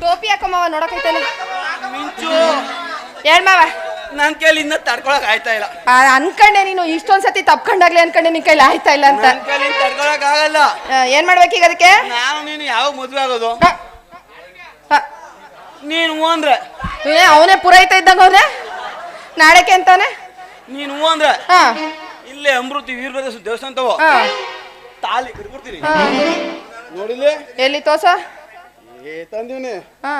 ಟೋಪಿ ಹಾಕಮ್ಮವ ನೋಡಕೈತಲ್ಲ ಮಿಂಚು. ಹೇಳ್ ಮಾವ. ಕೈಲಿ ಇನ್ನ ತಡ್ಕೊಳಕ್ ಆಯ್ತಾ ಇಲ್ಲ. ಆ, ಅನ್ಕಂಡೆ ನೀನು ಇಷ್ಟೊಂದ್ ಸತಿ ತಪ್ಕೊಂಡಾಗ್ಲಿ ಅನ್ಕಂಡೆ ನಿನ್ ಕೈಲಿ ಆಯ್ತಾ ಇಲ್ಲ ಅಂತ. ಕೈಲಿ ತಡ್ಕೊಳಕ್ ಆಗಲ್ಲ. ಆ, ಏನ್ ಮಾಡ್ಬೇಕೀಗ ಅದಕ್ಕೆ? ನಾನು ನೀನು ಯಾವಾಗ ಮದ್ವೆ ಆಗೋದು? ಹ. ಹ. ನೀನು ಹ್ಞೂ ಅಂದ್ರೆ? ಏ ಅವನೇ ಪುರೋಹಿತ ಇದ್ದಂಗ ಅವನೇ ನಾಳೆಕೆ ಅಂತಾನೆ? ನೀನು ಹ್ಞೂ ಅಂದ್ರೆ? ಹಾ. ಇಲ್ಲೇ ಅಮೃತಿ ವೀರಭದ್ರ ದೇವಸ್ಥಾನ ತಗೋ ಹಾ. ತಾಲಿ ಕಟ್ಬಿಡ್ತೀನಿ. ಹಾ. ನೋಡಿಲಿ ಎಲ್ಲಿ ತೋಸ ಏ ತಂದೀನಿ ಹಾ.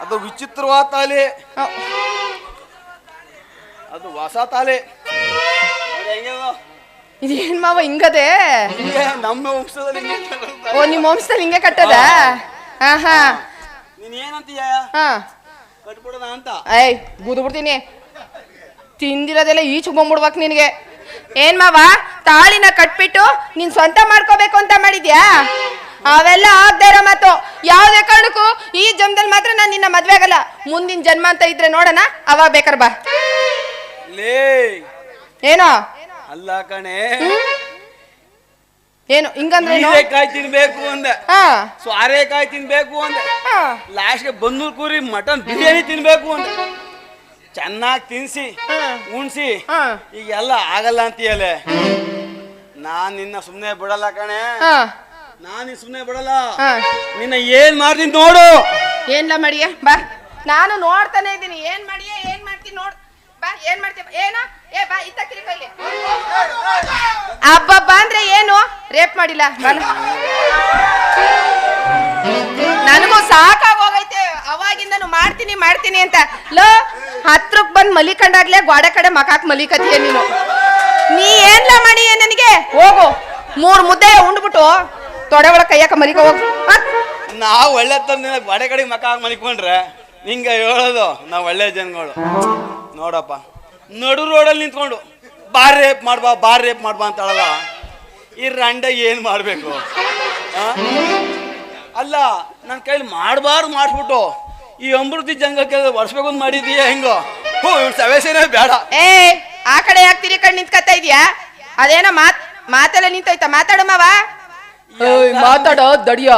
ಅದು ವಿಚಿತ್ರವಾದ ತಾಲಿ. ಅದು ಹೊಸ ತಾಲಿ. ಇದೇನ್ ಮಾವ ಹಿಂಗದೆ? ಹಿಂಗೆ ನಮ್ಮ ವಂಶದಲ್ಲಿ ಹಿಂಗೆ. ಓ ನಿಮ್ಮ ವಂಶದಲ್ಲಿ ಹಿಂಗೆ ಕಟ್ಟದ? ಹಾ. ಹಾ ನೀನ್ ಏನಂತೀಯ ಹಾ. ಕಟ್ಬಿಡೋಣ ಅಂತ. ಏಯ್ ಬೂದು ಬಿಡ್ತೀನಿ ತಿಂದಿರೋದೆಲ್ಲ ಈಚೆಗೆ ಬಂದ್ಬಿಡ್ಬೇಕು ನಿನಗೆ. ಏನ್ ಮಾವ ತಾಳಿನ ಕಟ್ಬಿಟ್ಟು ನೀನ್ ಸ್ವಂತ ಮಾಡ್ಕೋಬೇಕು ಅಂತ ಮಾಡಿದ್ಯಾ? ಅವೆಲ್ಲ ಆಗದೆ ಇರೋ ಮಾತು. ಯಾವುದೇ ಕಾರಣಕ್ಕೂ ಈ ಜನ್ಮದಲ್ಲಿ ಮಾತ್ರ ನಾನು ನಿನ್ನ ಮದ್ವೆ ಆಗಲ್ಲ. ಮುಂದಿನ ಜನ್ಮ ಅಂತ ಇದ್ರೆ ನೋಡೋಣ ಅವಾಗ ಬೇಕಾರ ಬಾ. ಲೇ. ಏನೋ? ಅಲ್ಲ ಕಣೆ. ಏನು ಹಿಂಗಂದ್ರೆ? ಹೀರೆಕಾಯಿ ತಿನ್ಬೇಕು ಅಂದೆ. ಹಾ. ಸ್ವಾರೆಕಾಯಿ ತಿನ್ಬೇಕು ಅಂದೆ. ಹಾ. ಲಾಸ್ಟ್ಗೆ ಬಂದೂರ್ ಕೂರಿ ಮಟನ್ ಬಿರಿಯಾನಿ ತಿನ್ಬೇಕು ಅಂದೆ. ಚೆನ್ನಾಗಿ ತಿನ್ಸಿ. ಉಣ್ಸಿ. ಹಾ. ಈಗೆಲ್ಲ ಆಗಲ್ಲ ಅಂತೀಯಲೆ ನಾನ್ ನಿನ್ನ ಸುಮ್ಮನೆ ಬಿಡಲ್ಲ ಕಣೆ. ಹಾ. ನಾನ್ ಸುಮ್ಮನೆ ಬಿಡಲ್ಲ. ನಿನ್ನ ಏನ್ ಮಾಡ್ತೀನಿ ನೋಡು. ಏನ್ಲ ಮಾಡಿಯ ಬಾ. ನಾನು ನೋಡ್ತಾನೆ ಇದ್ದೀನಿ. ಏನ್ ಮಾಡಿಯ ಏನ್ ಮಾಡ್ತೀನಿ ನೋಡ್. ಬಾ. ಏನ್ ಮಾಡ್ತೀಯ ಏನ? ಏ ಬಾ. ಇತ್ತ ಕಿರಿ ಕೈಲಿ ಅಬ್ಬಬ್ಬ ಅಂದ್ರೆ ಏನು? ರೇಪ್ ಮಾಡಿಲ್ಲ. ಬಾ. ನನಗೂ ಸಾಕಾಗೋಗೈತೆ. ಅವಾಗಿಂದನು ಮಾಡ್ತೀನಿ ಮಾಡ್ತೀನಿ ಅಂತ. ಲೋ ಹತ್ರಕ್ ಬಂದ್ ಮಲಿಕಂಡಾಗ್ಲೇ ಗೋಡೆ ಕಡೆ ಮಕಾಕ್ ಮಲಿಕತಿಯ ನೀನು. ನೀ ಏನ್ಲ ಮಾಡಿಯ ನನಗೆ? ಹೋಗು. ಮೂರ್ ಮುದ್ದೆ ಉಂಡ್ಬಿಟ್ಟು. ತೊಡೆ ಒಳಗೆ ಕೈಯಾಕ ಮಲಿಕ ಹೋಗ್. ಹ? ಒಳ್ಳೆ ತಂದಿನ ಬಡೆ ಕಡೆ ಮಕ್ಕ ಹಾಕಿ ಮಲಿಕೊಂಡ್ರೆ ನಿಂಗೆ ಹೇಳೋದು ನಾವು ಒಳ್ಳೆ ಜನಗಳು. ನೋಡಪ್ಪ. ನಡು ರೋಡಲ್ಲಿ ನಿಂತ್ಕೊಂಡು ಬಾರ್ ರೇಪ್ ಮಾಡ್ಬಾ ಬಾರ್ ರೇಪ್ ಮಾಡ್ಬಾ ಅಂತ ಹೇಳಲ್ಲ. ಈ ರಂಡ ಏನು ಮಾಡಬೇಕು? ಅಲ್ಲ ನನ್ನ ಕೈಲಿ ಮಾಡಬಾರ್ದು ಮಾಡಿಸ್ಬಿಟ್ಟು ಈ ಅಮೃತಿ ಜಂಗಕ್ಕೆ ವರ್ಷಬೇಕು ಅಂತ ಮಾಡಿದೀಯ ಹೆಂಗೋ? ಹೋ ಇವ್ರು ಸವೇಸೇನೆ ಬೇಡ. ಏ ಆ ಕಡೆ ಯಾಕೆ ತಿರಿ ಕಣ್ ನಿಂತ್ಕತ್ತಾ ಇದೀಯಾ? ಅದೇನೋ ಮಾತ್ ಮಾತೆಲ್ಲ ನಿಂತೋಯ್ತಾ? ಮಾತಾಡು ಮಾವ ಮಾತಾಡೋ ದಡಿಯೋ.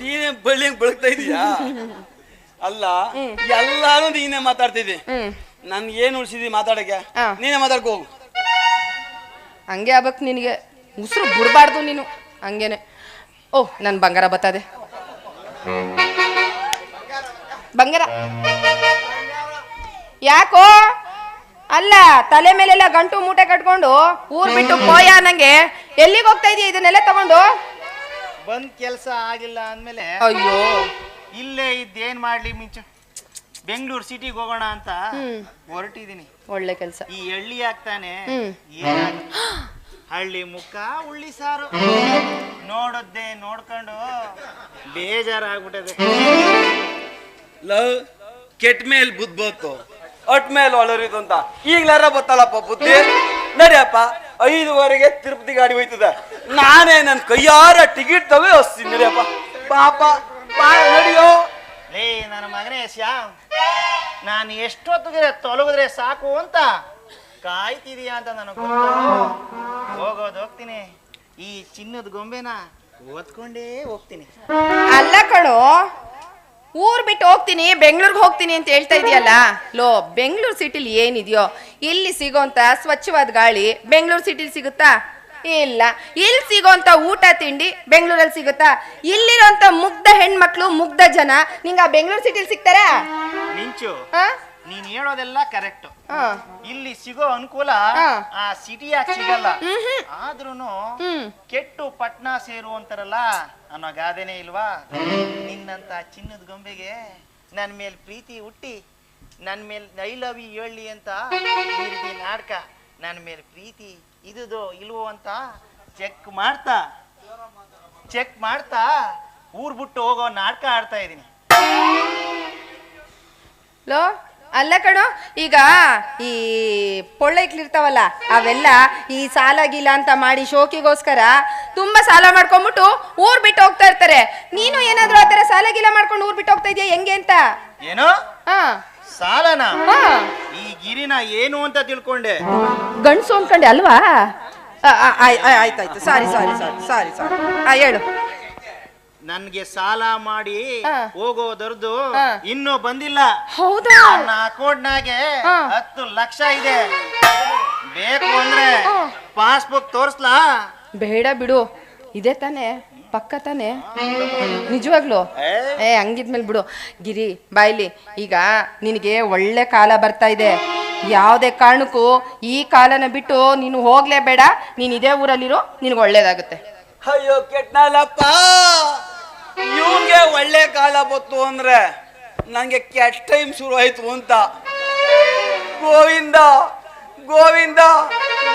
ನೀನೇ ಬಳ್ಳಿ ಬೆಳಗ್ತಾ ಇದೀಯಾ? ಅಲ್ಲ ಎಲ್ಲಾನು ನೀನೇ ಮಾತಾಡ್ತಿದ್ದಿ. ನನ್ ಏನ್ ಉಳಿಸಿದಿ ಮಾತಾಡಕ್ಕೆ? ಆ. ನೀನೇ ಮಾತಾಡ್ಕೋ ಹೋಗು. ಹಂಗೆ ಆಗ್ಬೇಕು ನಿನಗೆ. ಉಸಿರು ಬಿಡಬಾರ್ದು ನೀನು. ಹಂಗೇನೆ. ಓ ನನ್ ಬಂಗಾರ ಬತ್ತದೆ. ಬಂಗಾರ. ಯಾಕೋ? ಅಲ್ಲ ತಲೆ ಮೇಲೆಲ್ಲ ಗಂಟು ಮೂಟೆ ಕಟ್ಕೊಂಡು ಊರ್ ಬಿಟ್ಟು ಪೋಯ ನಂಗೆ. ಎಲ್ಲಿಗೆ ಹೋಗ್ತಾ ಇದೀಯ? ಇದನ್ನೆಲ್ಲ ತಗೊಂಡು? ಬಂದ್ ಕೆಲಸ ಆಗಿಲ್ಲ ಅಂದ್ಮೇಲೆ ಅಯ್ಯೋ. ಇಲ್ಲೇ ಇದ್ದೇನ್ ಮಾಡ್ಲಿ ಮಿಂಚು? ಬೆಂಗಳೂರು ಸಿಟಿಗೆ ಹೋಗೋಣ ಅಂತ ಹೊರಟಿದೀನಿ. ಒಳ್ಳೆ ಕೆಲಸ. ಈ ಎಳ್ಳಿ ಆಗ್ತಾನೆ. ಹಳ್ಳಿ ಮುಖ ಉಳ್ಳಿ ಸಾರು. ನೋಡದ್ದೆ ನೋಡ್ಕೊಂಡು ಬೇಜಾರಾಗ್ಬಿಟ್ಟದೆ. ಲವ್ ಕೆಟ್ಟ ಮೇಲೆ ಬುದ್ಧ ಬಂತು ಅಟ್ ಮೇಲೆ ಒಳರಿತು ಅಂತ. ಈಗ್ಲಾರ ಬತ್ತಲ್ಲಪ್ಪ ಬುದ್ಧಿ? ನಡಿಯಪ್ಪ. ಐದುವರೆಗೆ ತಿರುಪತಿ ಗಾಡಿ ಹೋಯ್ತದ. ನಾನೇ ನನ್ನ ಕೈಯಾರ ಟಿಕೆಟ್ ತಗೋ ಹಸ್ತೀನಿ ನಡಿಯಪ್ಪ ಪಾಪ ಬಾ ನಡಿಯೋ. ಲೇ ನನ್ನ ಮಗನೇ ಶ್ಯಾಮ್ ನಾನು ಎಷ್ಟೊತ್ತಿಗೆ ತೊಲಗಿದ್ರೆ ಸಾಕು ಅಂತ ಕಾಯ್ತಿದೀಯ ಅಂತ ನನಗೆ ಹೋಗೋದು ಹೋಗ್ತೀನಿ. ಈ ಚಿನ್ನದ ಗೊಂಬೆನ ಓದ್ಕೊಂಡೇ ಹೋಗ್ತೀನಿ. ಅಲ್ಲ ಕಣೋ ಊರ್ ಬಿಟ್ಟು ಹೋಗ್ತೀನಿ ಬೆಂಗಳೂರಿಗೆ ಹೋಗ್ತೀನಿ ಅಂತ ಹೇಳ್ತಾ ಇದೆಯಲ್ಲ? ಲೋ ಬೆಂಗಳೂರು ಸಿಟಿಲಿ ಏನಿದೆಯೋ ಇಲ್ಲಿ ಸಿಗೋಂತ ಸ್ವಚ್ಛವಾದ ಗಾಳಿ ಬೆಂಗಳೂರು ಸಿಟಿಲಿ ಸಿಗುತ್ತಾ? ಇಲ್ಲ. ಇಲ್ಲಿ ಸಿಗೋಂತ ಊಟ ತಿಂಡಿ ಬೆಂಗಳೂರಲ್ಲಿ ಸಿಗುತ್ತಾ? ಇಲ್ಲಿರೋಂಥ ಮುಗ್ಧ ಹೆಣ್ಮಕ್ಳು ಮುಗ್ಧ ಜನ ನಿಂಗೆ ಆ ಬೆಂಗಳೂರು ಸಿಟಿಲಿ ಸಿಗ್ತಾರಾ? ಮಿಂಚು? ನೀನ್ ಹೇಳೋದೆಲ್ಲ ಕರೆಕ್ಟ್. ಇಲ್ಲಿ ಸಿಗೋ ಅನುಕೂಲ ಆ ಸಿಟಿಯಾಗ ಸಿಗಲ್ಲ. ಆದ್ರೂ ಆದ್ರೂನು ಕೆಟ್ಟು ಪಟ್ನ ಸೇರು ಅಂತಾರಲ್ಲ ಅನ್ನೋ ಗಾದೆನೇ ಇಲ್ವಾ? ನಿನ್ನಂತ ಚಿನ್ನದ ಗೊಂಬೆಗೆ ನನ್ನ ಮೇಲೆ ಪ್ರೀತಿ ಹುಟ್ಟಿ ನನ್ನ ಮೇಲೆ ಐ ಲವ್ ಯು ಹೇಳಿ ಅಂತ ನಾಟಕ ನನ್ನ ಮೇಲೆ ಪ್ರೀತಿ ಇದುದು ಇಲ್ವೋ ಅಂತ ಚೆಕ್ ಮಾಡ್ತಾ ಚೆಕ್ ಮಾಡ್ತಾ ಊರ್ ಬಿಟ್ಟು ಹೋಗೋ ನಾಟಕ ಆಡ್ತಾ ಇದ್ದೀನಿ. ಲೋ ಅಲ್ಲ ಕಣೋ ಈಗ ಈ ಪೊಳ್ಳೈಕ್ಲಿರ್ತಾವಲ್ಲ ಅವೆಲ್ಲ ಈ ಸಾಲ ಗೀಲ ಅಂತ ಮಾಡಿ ಶೋಕಿಗೋಸ್ಕರ ತುಂಬಾ ಸಾಲ ಮಾಡ್ಕೊಂಡ್ಬಿಟ್ಟು ಊರ್ ಬಿಟ್ಟು ಹೋಗ್ತಾ ಇರ್ತಾರೆ. ನೀನು ಏನಾದ್ರೂ ಆ ಥರ ಸಾಲ ಗೀಲ ಮಾಡ್ಕೊಂಡು ಊರ್ ಬಿಟ್ಟು ಹೋಗ್ತಾ ಇದೀಯ? ಹೆಂಗೆ ಅಂತ? ಏನೋ? ಹಾ. ಸಾಲನ? ಹಾ. ಈ ಗಿರಿನ ಏನು ಅಂತ ತಿಳ್ಕೊಂಡೆ. ಗಂಡ್ಸು ಅನ್ಕೊಂಡೆ ಅಲ್ವಾ? ಆಯ್ತಾಯ್ತು. ಸಾರಿ ಸಾರಿ ಸಾರಿ ಸಾರಿ ಸಾರಿ. ಹೇಳು. ನನ್ಗೆ ಸಾಲ ಮಾಡಿ. ಹೋಗೋದರ್ದು ಇನ್ನೂ ಬಂದಿಲ್ಲ. ಹೌದಾ? ನನ್ನ ಅಕೌಂಟ್ನಾಗೆ. ಹತ್ತು ಲಕ್ಷ ಇದೆ. ಬೇಕು ಅಂದ್ರೆ ಪಾಸ್ಬುಕ್ ತೋರಿಸ್ಲಾ? ಬೇಡ ಬಿಡು. ಇದೆ ತಾನೆ ಪಕ್ಕ ತಾನೆ. ನಿಜವಾಗ್ಲು. ಏ. ಏ ಹಂಗಿದ್ಮೇಲೆ ಬಿಡು. ಗಿರಿ ಬಾಯ್ಲಿ ಈಗ ನಿನಗೆ ಒಳ್ಳೆ ಕಾಲ ಬರ್ತಾ ಇದೆ. ಯಾವುದೇ ಕಾರಣಕ್ಕೂ ಈ ಕಾಲನ ಬಿಟ್ಟು ನೀನು ಹೋಗ್ಲೇಬೇಡ. ನೀನು ಇದೇ ಊರಲ್ಲಿರೋ ನಿನಗೆ ಒಳ್ಳೇದಾಗುತ್ತೆ. ಅಯ್ಯೋ ಕೆಟ್ನಲ್ಲಪ್ಪ ಇವನ್ಗೆ ಒಳ್ಳೆ ಕಾಲ ಬತ್ತು ಅಂದ್ರೆ ನನಗೆ ಕೆಟ್ಟ ಟೈಮ್ ಶುರು ಆಯ್ತು ಅಂತ. ಗೋವಿಂದ ಗೋವಿಂದ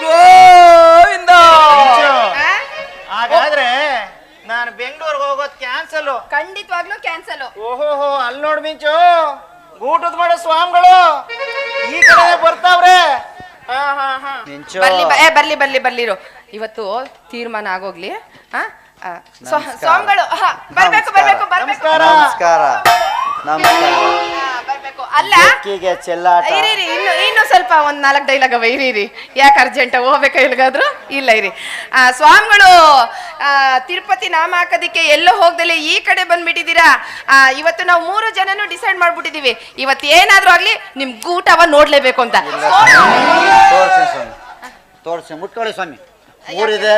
ಗೋವಿಂದ! ಹಾಗಾದ್ರೆ ನಾನು ಬೆಂಗಳೂರಿಗೆ ಹೋಗೋದ್ ಕ್ಯಾನ್ಸಲ್ ಖಂಡಿತವಾಗ್ಲೂ ಕ್ಯಾನ್ಸಲ್ ಓಹೋ ಅಲ್ಲಿ ನೋಡ್ ಮಿಂಚು. ಊಟದ ಮಾಡೋ ಸ್ವಾಮಿಗಳು. ಈ ಕಡೆ ಬರ್ತಾವ್ರೆ. ಹಾ ಬರ್ಲಿ ಬ- ಏ ಬರ್ಲಿ ಬರ್ಲಿ ಬರ್ಲಿರು ಇವತ್ತು ತೀರ್ಮಾನ ಆಗೋಗ್ಲಿ ಆ? ಆ, ಸ್ವ- ಸ್ವಾಮಿಗಳು ಹಾ, ಬರ್ಬೇಕು ಬರ್ಬೇಕು ಬರ್ಬೇಕು. ನಮಸ್ಕಾರ. ನಮಸ್ಕಾರ. ನಮಸ್ಕಾರ. ಹಾ, ಬರ್ಬೇಕು. ಅಲ್ಲ ಚೆಲ್ಲಾಟ. ಇರಿ ಇರಿ, ಇನ್ನು ಇನ್ನು ಸ್ವಲ್ಪ ಒಂದ್ ನಾಲ್ಕು ಡೈಲಾಗ್ ಅವ. ಇರಿ ಇರಿ. ಯಾಕೆ ಅರ್ಜೆಂಟ್ ಹೋಗ್ಬೇಕಾ ಎಲ್ಗಾದ್ರು ಇಲ್ಲ ಇರಿ. ಆ, ಸ್ವಾಮಿಗಳು ಆ, ತಿರುಪತಿ ನಾಮ ಹಾಕೋದಿಕ್ಕೆ ಎಲ್ಲೋ ಹೋಗ್ದಲೆ ಈ ಕಡೆ ಬಂದ್ಬಿಟ್ಟಿದ್ದೀರಾ? ಆ, ಇವತ್ತು ನಾವು ಮೂರು ಜನನು ಡಿಸೈಡ್ ಮಾಡ್ಬಿಟ್ಟಿದೀವಿ ಇವತ್ತು ಏನಾದ್ರೂ ಆಗ್ಲಿ ನಿಮ್ ಗೂಟವ ನೋಡ್ಲೇಬೇಕು ಅಂತ. ತೋರ್ಸಿ ಸ್ವಾಮಿ. ತೋರ್ಸಿ ಮುಟ್ಕೊಳ್ಳಿ ಸ್ವಾಮಿ. ಮೂರಿದೆ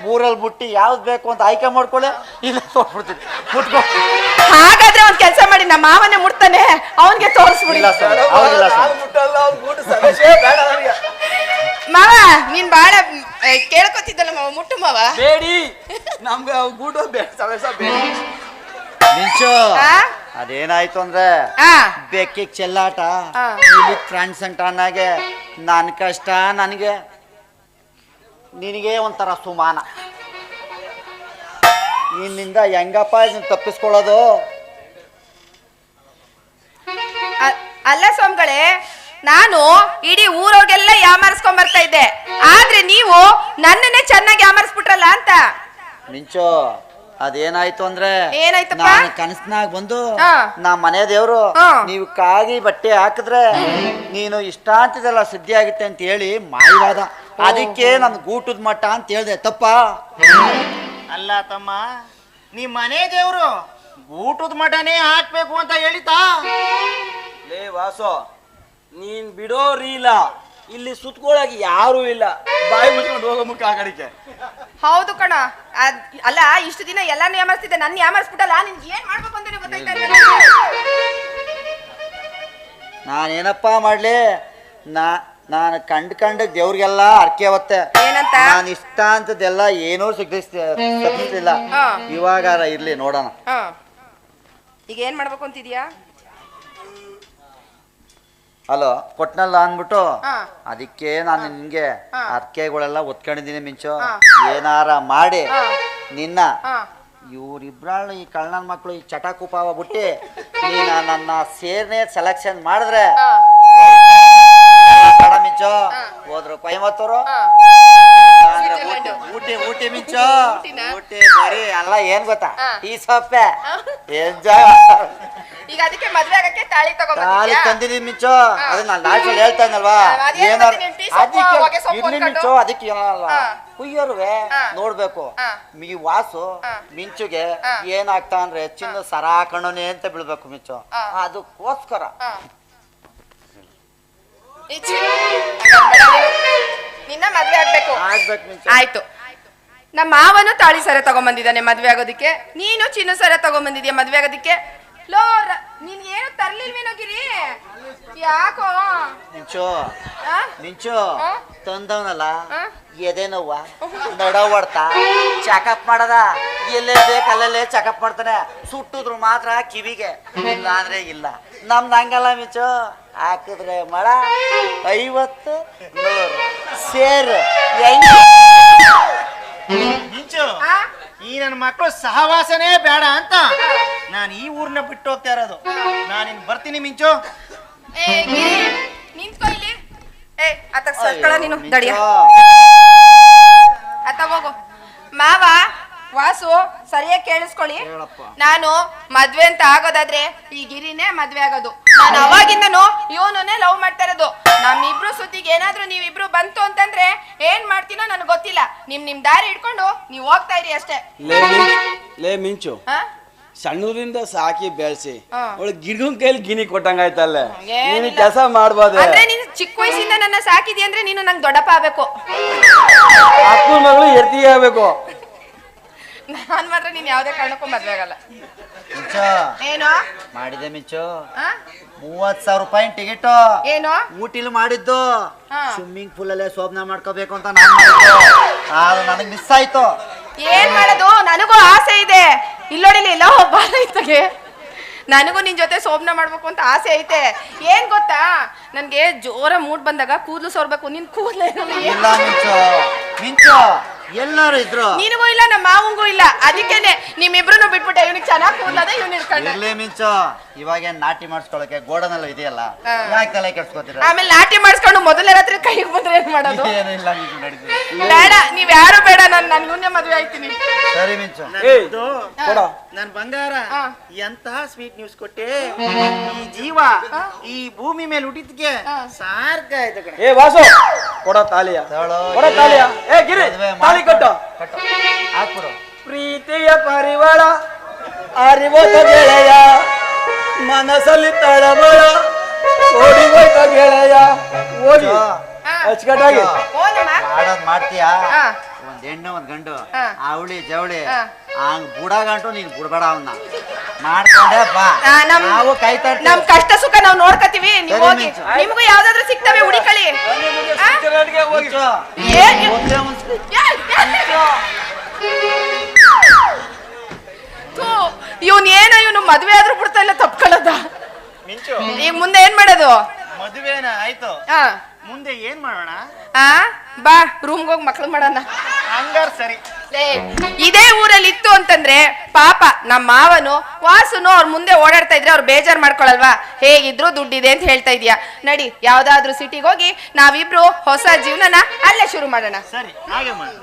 ಮೂರಲ್ಲಿ ಮುಟ್ಟಿ ಯಾವ್ದು ಬೇಕು ಅಂತ ಆಯ್ಕೆ ಮಾಡ್ಕೊಳ್ಳಿ? ಇಲ್ಲ ತೋರ್ಬಿಡ್ತೀನಿ ಮುಟ್ಕೊ. ಹಾಗಾದ್ರೆ ಒಂದ್ ಕೆಲಸ ಮಾಡಿ ನಮ್ಮ ಮಾವನೇ ಮುಟ್ತಾನೆ. ಅವನ್ಗೆ ತೋರಿಸ್ಬಿಡಿ. ಇಲ್ಲ ಸ್ವಾಮಿ ಅವ್ರಿಲ್ಲ ಸ್ವಾಮಿ ಮುಟ್ಟಲ್ಲ ಊಟ ಸಮಸ್ಯೆ ಬೇಡ ಅವ್ರಿಗೆ. ಮಾವ ನೀನ್ ಬಾಳ ಏ, ಕೇಳ್ಕೊತಿದ್ದಲ್ಲ ಮಾವ ಮುಟ್ಟು ಮಾವ. ಬೇಡಿ. ನಮ್ಗೆ ಅವ್ ಗೂಟ ಬೇಡ ಸಮಸ್ಯೆ ಬೇಡಿ. ಮಿಂಚು ಆ? ಅದೇನಾಯ್ತು ಅಂದ್ರೆ ಆ ಬೆಕ್ಕಿಗೆ ಚೆಲ್ಲಾಟ ಆ. ಇಲ್ಲಿ ಫ್ರೆಂಡ್ಸ್ ಅಂತ ಅಣ್ಣಾಗೆ ನನ್ನ ಕಷ್ಟ ನನಗೆ. ನಿನಗೆ ಒಂಥರ ಸುಮಾನ. ನಿನ್ನಿಂದ ಹೆಂಗಪ್ಪ ಇದನ್ನ ತಪ್ಪಿಸ್ಕೊಳ್ಳೋದು? ಅ- ಅಲ್ಲ ಸ್ವಾಮಿಗಳೇ ನಾನು ಇಡೀ ಊರೋಗೆಲ್ಲ ಯಾಮಾರಿಸ್ಕೊಂಡ್ ಬರ್ತಾ ಇದ್ದೆ. ಆದ್ರೆ ನೀವು ನನ್ನನ್ನೇ ಚೆನ್ನಾಗಿ ಯಾಮಾರಿಸ್ಬಿಟ್ರಲ್ಲ ಅಂತ. ಮಿಂಚು ಅದೇನಾಯ್ತು ಅಂದ್ರೆ ಏನಾಯ್ತಪ್ಪ? ನಾನು ಕನಸ್ನಾಗ ಬಂದು ನಾ ಮನೆ ದೇವ್ರು ಹಾ. ನೀವು ಕಾಗಿ ಬಟ್ಟೆ ಹಾಕಿದ್ರೆ ನೀನು ಇಷ್ಟ ಅಂತಿದೆಲ್ಲ ಸುದ್ದಿ ಆಗುತ್ತೆ ಅಂತ ಹೇಳಿ ಮಾಯವಾದ. ಅದಕ್ಕೆ ನನ್ ಗೂಟದ ಮಠ ಅಂತ ಹೇಳ್ದೆ. ತಪ್ಪ? ಅಲ್ಲ ತಮ್ಮ ನೀ ಮನೆ ದೇವ್ರು ಊಟದ ಮಠನೇ ಹಾಕ್ಬೇಕು ಅಂತ ಹೇಳಿತಾ? ಲೇ ವಾಸು ನೀನ್ ಬಿಡೋರಿಲ್ಲ ಇಲ್ಲಿ. ಸುತ್ಕೊಳಕ್ ಯಾರು ಇಲ್ಲ. ಬಾಯಿ ಮುಚ್ಕೊಂಡು ಹೋಗೋ ಮುಖ ಆ ಕಡೆಗೆ. ಹೌದು ಕಣ. ಅದ್- ಅಲ್ಲ ಇಷ್ಟು ದಿನ ಎಲ್ಲಾನು ಯಾಮರ್ಸ್ತಿದ್ದೆ ನನ್ನ ಯಾಮರ್ಸ್ಬಿಟ್ಟಲ್ಲ ನಿನ್ಗೆ ಏನ್ ಮಾಡ್ಬೇಕು ಅಂತಾನೆ ಗೊತ್ತಾಯ್ತಾ ಇಲ್ಲ ನನಗೆ. ನಾನೇನಪ್ಪ ಮಾಡ್ಲಿ? ನಾ ನಾನು ಕಂಡ್ ಕಂಡ ದೇವ್ರಿಗೆಲ್ಲ ಅರ್ಕೆ ಅವತ್ತೆ ಏನಂತ? ನಾನು ಇಷ್ಟ ಅಂತದೆಲ್ಲ ಏನೋ ಸಿಗ್ಲಿಲ್ಲ ಹಾ. ಇವಾಗಾರ ಇರ್ಲಿ ನೋಡೋಣ. ಹಾ. ಈಗ ಏನ್ ಮಾಡ್ಬೇಕು ಅಂತಿದ್ಯಾ? ಹಲೋ ಕೊಟ್ನಲ್ಲ ಅಂದ್ಬಿಟ್ಟು? ಹಾ. ಅದಕ್ಕೆ ನಾನು ನಿನ್ಗೆ ಹಾ. ಅರ್ಕೆಗಳೆಲ್ಲ ಒತ್ಕೊಂಡಿದ್ದೀನಿ ಮಿಂಚು. ಹಾ. ಏನಾರ ಮಾಡಿ ನಿನ್ನ ಹಾ. ಇವ್ರಿಬ್ರಾಳು ಈ ಕಳ್ಳನ ಮಕ್ಕಳು ಈ ಚಟಾಕುಪಾವ ಬಿಟ್ಟು ನೀನ ನನ್ನ ಸೇರ್ನೆ ಸೆಲೆಕ್ಷನ್ ಮಾಡಿದ್ರೆ ಹಾ. ಮಿಂಚು? ಹೋದ್ರು ಕೊಯಮತ್ತೂರು. ಊಟಿ- ಊಟಿ ಮಿಂಚ? ಊಟಿ ಬರೀ ಅಲ್ಲ ಏನ್ ಗೊತ್ತಾ. ಈ ಸೊಪ್ಪೆ. ಎಂಜಾಯ್. ಈಗ ಅದಕ್ಕೆ ಮದ್ವೆ ಆಗಕ್ಕೆ ತಾಳಿ ತಾಳಿ ತಂದಿದೀನಿ ಮಿಂಚು. ಅದನ್ನ ನಾನು ಲಾಸ್ಟ್ ಹೇಳ್ತಾ ಅದೇನು ಏನಾರ ಅದಕ್ಕೆ ಇರ್ಲಿ ಮಿಂಚು ಅದಕ್ಕೆ ಏನಲ್ಲ. ಕುಯ್ಯೋರ್ವೆ ನೋಡ್ಬೇಕು. ಈ ವಾಸು. ಮಿಂಚುಗೆ ಏನಾಗ್ತಾ ಅಂದ್ರೆ ಚಿನ್ನ ಸರ ಅಂತ ಬೀಳ್ಬೇಕು ಮಿಂಚು. ಅದಕ್ಕೋಸ್ಕರ. ಈ. ನಿನ್ನ ಮದ್ವೆ ಆಗ್ಬೇಕು. ಆಗ್ಬೇಕು ಮಿಂಚು ಆಯ್ತು. ನಮ್ಮ ಮಾವನು ತಾಳಿ ಸರ ತಗೊಂಬಂದಿದ್ದಾನೆ ಮದ್ವೆ ಆಗೋದಿಕ್ಕೆ. ನೀನು ಚಿನ್ನ ಸರ ತಗೊಂಬಂದಿದ್ಯಾ ಮದ್ವೆ ಆಗೋದಿಕ್ಕೆ? ಲೋ ನೀನ್ ಏನು ತರ್ಲಿಲ್ವೇನೋ ಗಿರಿ? ಯಾಕೋ ನಿಂಚು? ಹಾ? ತಂದವನಲ್ಲ? ಎದೆ ನೋವ ನಡ ಹೊಡ್ತಾ. ಚೆಕಪ್ ಮಾಡದ. ಎಲ್ಲೇ ಬೇಕು ಅಲ್ಲಲ್ಲೇ ಚೆಕಪ್ ಮಾಡ್ತಾನೆ. ಸುಟ್ಟಿದ್ರು ಮಾತ್ರ ಕಿವಿಗೆ. ಇಲ್ಲ ಅಂದ್ರೆ ಇಲ್ಲ. ನಮ್ದು ಹಂಗಲ್ಲ ಮಿಂಚು ಹಾಕಿದ್ರೆ ಮಳ ಐವತ್ತು ನೂರು. ಸೇರು. ಹೆಂಗ? ಮಿಂಚು? ಈ ನನ್ನ ಮಕ್ಕಳು ಸಹವಾಸನೇ ಬೇಡ ಅಂತ. ನಾನು ಈ ಊರ್ನ ಬಿಟ್ಟು ಹೋಗ್ತಾ ಇರೋದು. ನಾನು ಇನ್ ಬರ್ತೀನಿ ಮಿಂಚು. ನಿಂತ್ಕೋ ಇಲ್ಲಿ. ಏ ಆತ ಸರ್ಕಳ ನೀನು. ದಡಿಯ. ವಾಸು ಸರಿಯಾಗಿ ಕೇಳಿಸ್ಕೊಳ್ಳಿ. ಹೇಳಪ್ಪ. ನಾನು ಮದ್ವೆ ಅಂತ ಆಗೋದಾದ್ರೆ ಈ ಗಿರಿನೇ ಮದ್ವೆ ಆಗೋದು. ನಾನು ಅವಾಗಿಂದನು ಇವನೇ ಲವ್ ಮಾಡ್ತಾ ಇರೋದು. ನಮ್ಮಿಬ್ರು ಸುದ್ದಿಗೆ ಏನಾದ್ರೂ ನೀವಿಬ್ರು ಬಂತು ಅಂತಂದ್ರೆ ಏನ್ ಮಾಡ್ತೀನೋ ನನಗೆ ಗೊತ್ತಿಲ್ಲ. ನಿಮ್ ನಿಮ್ ದಾರಿ ಹಿಡ್ಕೊಂಡು ನೀವ್ ಹೋಗ್ತಾ ಇರಿ ಅಷ್ಟೇ. ಲೇ ಮಿಂಚು ಲೇ ಮಿಂಚು. ಹಾ ಸಣ್ಣದ್ರಿಂದ ಸಾಕಿ ಬೆಳೆಸಿ. ಹಾ. ಅವಳು ಗಿಡಗನ್ ಕೈಲಿ ಗಿನಿ ಕೊಟ್ಟಂಗಾಯ್ತಲ್ಲೇ ಏನಿಲ್ಲ. ನೀನು ಕೆಲಸ ಮಾಡ್ಬೋದು. ಅಂದ್ರೆ ನೀನು ಚಿಕ್ಕ ವಯಸ್ಸಿಂದ ನನ್ನ ಸಾಕಿದ್ಯಾ ಅಂದ್ರೆ ನೀನು ನಂಗೆ ದೊಡ್ಡಪ್ಪ ಆಗ್ಬೇಕು. ಅಕ್ಕನ ಮಗಳು ಎರ್ತಿ ಆಗ್ಬೇಕು. ನಾನ್ ಮಾತ್ರ ನೀನ್ ಯಾವ್ದೇ ಕಾರಣಕ್ಕೂ ಮದ್ವೆ ಆಗಲ್ಲ. ಮಿಂಚು ಏನು? ಮಾಡಿದೆ ಮಿಂಚು ಆ? ಮೂವತ್ ಸಾವಿರ ರೂಪಾಯಿ ಟಿಕೆಟ್ ಏನು? ಊಟಿಲ್ ಮಾಡಿದ್ದು. ಹಾ. ಸ್ವಿಮ್ಮಿಂಗ್ ಪೂಲ್ ಅಲ್ಲೇ ಶೋಭನ ಮಾಡ್ಕೋಬೇಕು ಅಂತ ನಾನು ಮಾಡಿದ್ದು. ಆದ್ರೆ ನನಗೆ ಮಿಸ್ ಆಯ್ತು. ಏನ್ ಮಾಡೋದು? ನನಗೂ ಆಸೆ ಇದೆ. ಇಲ್ಲೋಡಿಲ್ಲ ಇಲ್ಲ ಒಬ್ಬ ರೈತಗೆ ನನಗೂ ನಿನ್ ಜೊತೆ ಶೋಭನ ಮಾಡ್ಬೇಕು ಅಂತ ಆಸೆ ಐತೆ. ಏನ್ ಗೊತ್ತಾ? ನನ್ಗೆ ಜೋರ ಮೂಡ್ ಬಂದಾಗ ಕೂದ್ಲು ಸೋರ್ಬೇಕು. ನಿನ್ ಕೂದ್ಲೇ ಇಲ್ಲ ಮಿಂಚು ಮಿಂಚು ಎಲ್ಲರೂ ಇದ್ರು. ನಿನಗೂ ಇಲ್ಲ ನಮ್ಮ ಮಾವಂಗೂ ಇಲ್ಲ. ಅದಕ್ಕೇನೆ ನಿಮ್ಮಿಬ್ರು ಬಿಟ್ಬಿಟ್ಟೆ. ಇವ್ನಿಗೆ ಚೆನ್ನಾಗಿ ಕೂದ್ಲದ ಇವ್ನ ಇರ್ಲಿ ಮಿಂಚು. ಇವಾಗ ನಾಟಿ ಮಾಡಿಸ್ಕೊಳಕ್ಕೆ ಗೋಡನೆಲ್ಲ ಇದೆಯಲ್ಲ. ಯಾಕೆ ತಲೆ ಕೆಡ್ಸ್ಕೊತೀರ? ಆಮೇಲೆ ನಾಟಿ ಮಾಡಿಸ್ಕೊಂಡು ಮೊದಲೇ ರಾತ್ರಿ ಕೈಗೆ ಬಂದ್ರೆ ಏನ್ ಮಾಡೋದು? ಏನಿಲ್ಲ ಇಲ್ಲ ಮಿಂಚು ನಡೀತದೆ ಬೇಡ ನೀವ್ ಯಾರು ಬೇಡ ನಾನು ನನ್ ಇವನ್ನೇ ಮದುವೆ ಆಯ್ತೀನಿ. ಸರಿ ಮಿಂಚು. ಕೊಡ. ನನ್ ಬಂಗಾರ. ಹಾ. ಎಂತಹ ಸ್ವೀಟ್ ನ್ಯೂಸ್ ಕೊಟ್ಟೆ? ಈ ಜೀವ ಈ ಭೂಮಿ ಮೇಲೆ ಹುಟ್ಟಿದ್ಕೆ ಸಾರ್ಕ ಆಯ್ತು ಕಣೆ. ಏ ವಾಸು ಕೊಡ ತಾಲಿಯ ತಗೊಳ್ಳೋ, ಕೊಡ ತಾಲಿಯ ಏ ಗಿರಿ ಮದ್ವೆ ತಾಲಿ ಕಟ್ಟು. ಕಟ್ಟು. ಹಾಕ್ಬಿಡು. ಪ್ರೀತಿಯ ಪರಿವಾರ ಅರಿವೋ ಗೆಳೆಯ. ಮನಸ್ಸಲ್ಲಿ ತಳಬಳ ಓಡಿ ಹೋಯ್ತ ಗೆಳೆಯ ಓಡಿ. ಅಚ್ಚುಕಟ್ಟಾಗಿ ಮಾಡೋದ್ ಮಾಡ್ತೀಯಾ. ಒಂದ್ ಹೆಣ್ಣು ಒಂದ್ ಗಂಡು. ಅವಳಿ ಜವಳಿ. ಹಂಗ್ ಬುಡ ಗಂಟು ನೀನ್ ಬಿಡ್ಬೇಡ ಅವನ್ನ ಮಾಡ್ಕೊಂಡೆ ಬಾ. ನಮ್ ನಾವು ಕೈ ನಮ್ ಕಷ್ಟ ಸುಖ ನಾವ್ ನೋಡ್ಕತೀವಿ ನೀವ್ ಹೋಗಿ. ನಿಮ್ಗೂ ಯಾವ್ದಾದ್ರು ಸಿಗ್ತವೆ ಹುಡಿಕಳಿ? ಹೋಗಿ. ಇವನ್ ಏನ ಇವನು ಮದ್ವೆ ಆದ್ರೂ ಬಿಡ್ತಾ ಇಲ್ಲ ತಪ್ಕೊಳ್ಳೋದ ಮಿಂಚು. ಈಗ ಮುಂದೆ ಏನ್ ಮಾಡೋದು? ಮದುವೆನ ಆಯ್ತು. ಆ ಮುಂದೆ ಏನ್ ಮಾಡೋಣ? ಆ? ಬಾ ರೂಮ್ಗೆ ಹೋಗಿ ಮಕ್ಳು ಮಾಡೋಣ. ಹಂಗಾರ್ ಸರಿ. ಲೇ, ಇದೇ ಊರಲ್ಲಿ ಇತ್ತು ಅಂತಂದ್ರೆ ಪಾಪ ನಮ್ಮ ಮಾವನು ವಾಸುನು ಅವ್ರ ಮುಂದೆ ಓಡಾಡ್ತಾ ಇದ್ರೆ ಅವ್ರು ಬೇಜಾರ್ ಮಾಡ್ಕೊಳಲ್ವಾ? ಹೇಗಿದ್ರು ದುಡ್ಡಿದೆ ಅಂತ ಹೇಳ್ತಾ ಇದೀಯಾ? ನಡಿ ಯಾವ್ದಾದ್ರು ಸಿಟಿಗೆ ಹೋಗಿ ನಾವಿಬ್ರು ಹೊಸ ಜೀವನನ ಅಲ್ಲೇ ಶುರು ಮಾಡೋಣ. ಸರಿ ಹಾಗೆ ಮಾಡು.